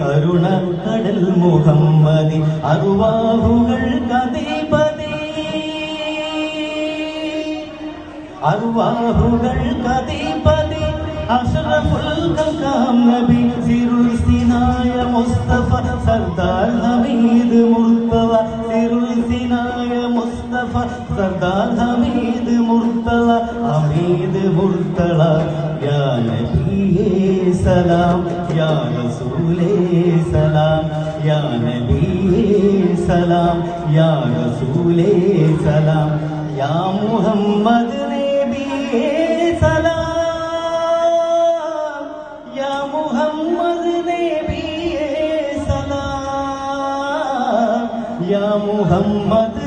കരുണ കടൽ മുഹമ്മദി അറുവാഹുകൾ കഥീപതി അറുവാഹുകൾ കഥീപതി അഷറഫുൽ കൽക്കാം നബി Mustafa Sardar Hameed മുർത്തവ. സിറുൽ സിനായ Mustafa Sardar Hameed മുർത്തള Hameed മുർത്തള. salam ya rasool e salam ya nabi salam ya rasool e salam ya muhammad nabi Muhammad